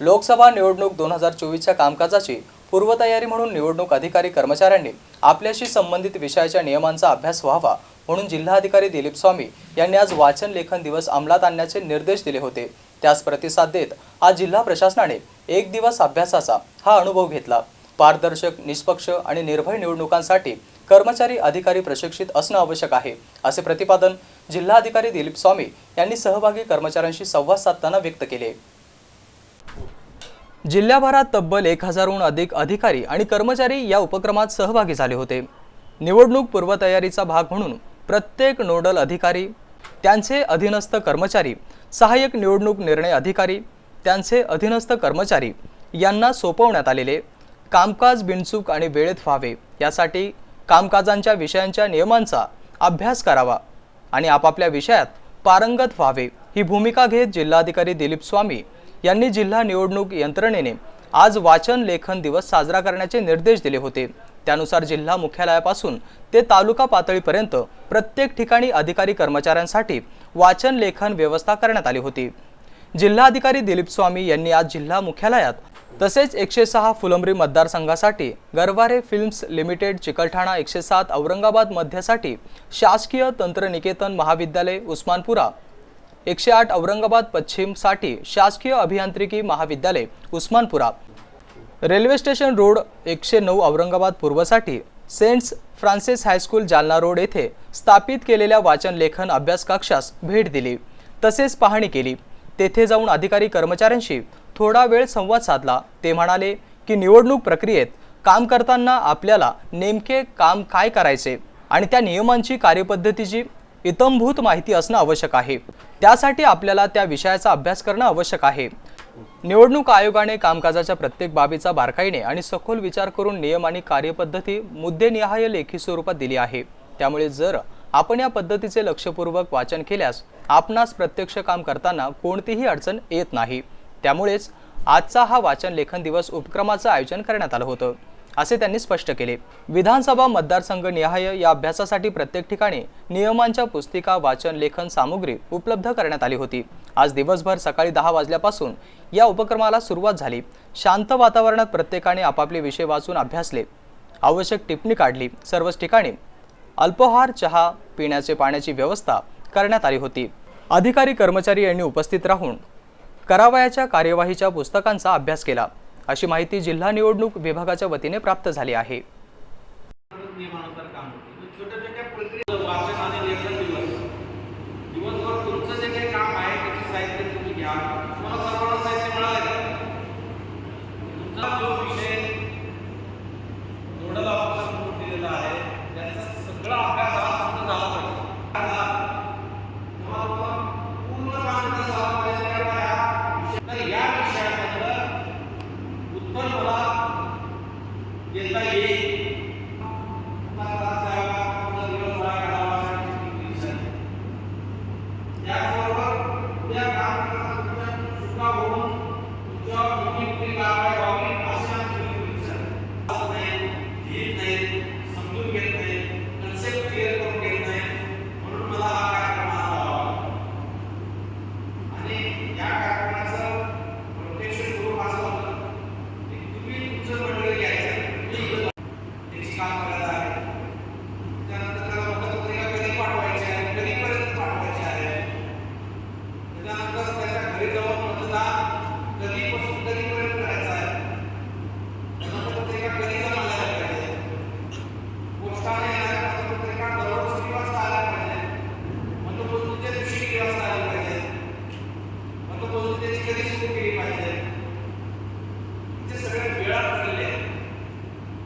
लोकसभा निवडणूक दोन हजार चोवीसच्या कामकाजाची पूर्वतयारी म्हणून निवडणूक अधिकारी कर्मचाऱ्यांनी आपल्याशी संबंधित विषयाच्या नियमांचा अभ्यास व्हावा म्हणून जिल्हाधिकारी दिलीप स्वामी यांनी आज वाचन लेखन दिवस अंमलात आणण्याचे निर्देश दिले होते. त्यास प्रतिसाद देत आज जिल्हा प्रशासनाने एक दिवस अभ्यासाचा हा अनुभव घेतला. पारदर्शक निष्पक्ष आणि निर्भय निवडणुकांसाठी कर्मचारी अधिकारी प्रशिक्षित असणं आवश्यक आहे असे प्रतिपादन जिल्हाधिकारी दिलीप स्वामी यांनी सहभागी कर्मचाऱ्यांशी संवाद साधताना व्यक्त केले. जिल्ह्याभरात तब्बल एक हजारहून अधिक अधिकारी आणि कर्मचारी या उपक्रमात सहभागी झाले होते. निवडणूक पूर्वतयारीचा भाग म्हणून प्रत्येक नोडल अधिकारी त्यांचे अधीनस्थ कर्मचारी सहाय्यक निवडणूक निर्णय अधिकारी त्यांचे अधीनस्थ कर्मचारी यांना सोपवण्यात आलेले कामकाज बिनचूक आणि वेळेत व्हावे यासाठी कामकाजांच्या विषयांच्या नियमांचा अभ्यास करावा आणि आपापल्या विषयात पारंगत व्हावे ही भूमिका घेत जिल्हाधिकारी दिलीप स्वामी यांनी जिल्हा निवडणूक यंत्रणेने आज वाचन लेखन दिवस साजरा करण्याचे निर्देश दिले होते. त्यानुसार जिल्हा मुख्यालयापासून ते तालुका पातळीपर्यंत प्रत्येक ठिकाणी अधिकारी कर्मचाऱ्यांसाठी वाचन लेखन व्यवस्था करण्यात आली होती. जिल्हाधिकारी दिलीप स्वामी यांनी आज जिल्हा मुख्यालयात तसेच एकशे सहा फुलंब्री मतदारसंघासाठी गरवारे फिल्म्स लिमिटेड चिकलठाणा एकशे सात औरंगाबाद मध्यसाठी शासकीय तंत्रनिकेतन महाविद्यालय उस्मानपुरा एकशे आठ औरंगाबाद पश्चिमसाठी शासकीय अभियांत्रिकी महाविद्यालय उस्मानपुरा. रेल्वे स्टेशन रोड एकशे नऊ Aurangabad पूर्वसाठी saints Francis high school Jalna road येथे स्थापित केलेल्या वाचन लेखन अभ्यास कक्षास भेट दिली. तसेच पाहणी केली. तेथे जाऊन अधिकारी कर्मचाऱ्यांशी थोडा वेळ संवाद साधला. ते म्हणाले की निवडणूक प्रक्रियेत काम करताना आपल्याला नेमके काम काय करायचे आणि त्या नियमांची कार्यपद्धतीची इतंभूत माहिती असणं आवश्यक आहे. त्यासाठी आपल्याला त्या विषयाचा अभ्यास करणं आवश्यक आहे. निवडणूक आयोगाने कामकाजाच्या प्रत्येक बाबीचा बारकाईने आणि सखोल विचार करून नियम आणि कार्यपद्धती मुद्देनिहाय लेखी स्वरूपात दिली आहे. त्यामुळे जर आपण या पद्धतीचे लक्षपूर्वक वाचन केल्यास आपणास प्रत्यक्ष काम करताना कोणतीही अडचण येत नाही. त्यामुळेच आजचा हा वाचन लेखन दिवस उपक्रमाचं आयोजन करण्यात आलं होतं. असे त्यांनी स्पष्ट केले. विधानसभा मतदारसंघ निहाय या अभ्यासासाठी प्रत्येक ठिकाणी नियमांच्या पुस्तिका वाचन लेखन सामुग्री उपलब्ध करण्यात आली होती. आज दिवसभर सकाळी दहा वाजल्यापासून या उपक्रमाला सुरुवात झाली. शांत वातावरणात प्रत्येकाने आपापले विषय वाचून अभ्यासले. आवश्यक टिप्पणी काढली. सर्वच ठिकाणी अल्पोहार चहा पिण्याचे पाण्याची व्यवस्था करण्यात आली होती. अधिकारी कर्मचारी यांनी उपस्थित राहून करावयाच्या कार्यवाहीच्या पुस्तकांचा अभ्यास केला. अशी माहिती जिल्हा निवडणूक विभागाच्या वतीने प्राप्त झाली आहे. Amém.